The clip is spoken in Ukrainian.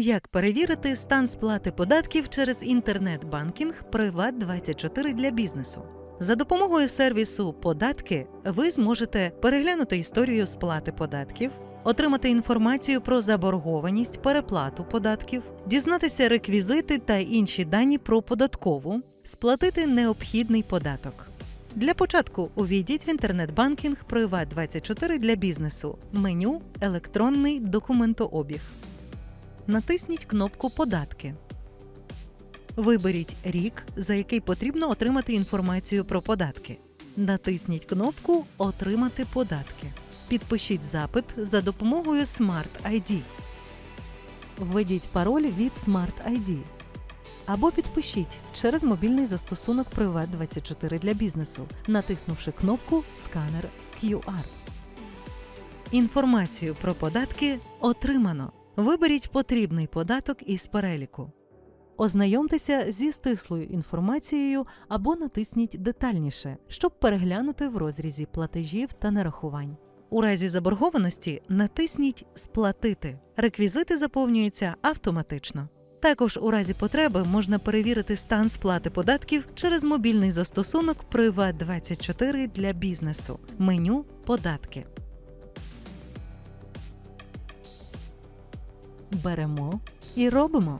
Як перевірити стан сплати податків через інтернет-банкінг Приват24 для бізнесу? За допомогою сервісу Податки ви зможете переглянути історію сплати податків, отримати інформацію про заборгованість, переплату податків, дізнатися реквізити та інші дані про податкову, сплатити необхідний податок. Для початку увійдіть в інтернет-банкінг Приват24 для бізнесу, меню Електронний документообіг. Натисніть кнопку Податки. Виберіть рік, за який потрібно отримати інформацію про податки. Натисніть кнопку Отримати податки. Підпишіть запит за допомогою Smart ID. Введіть пароль від Smart ID. Або підпишіть через мобільний застосунок Приват24 для бізнесу, натиснувши кнопку Сканер QR. Інформацію про податки отримано. Виберіть потрібний податок із переліку. Ознайомтеся зі стислою інформацією або натисніть детальніше, щоб переглянути в розрізі платежів та нарахувань. У разі заборгованості натисніть Сплатити. Реквізити заповнюються автоматично. Також у разі потреби можна перевірити стан сплати податків через мобільний застосунок Приват24 для бізнесу. Меню Податки. Беремо і робимо.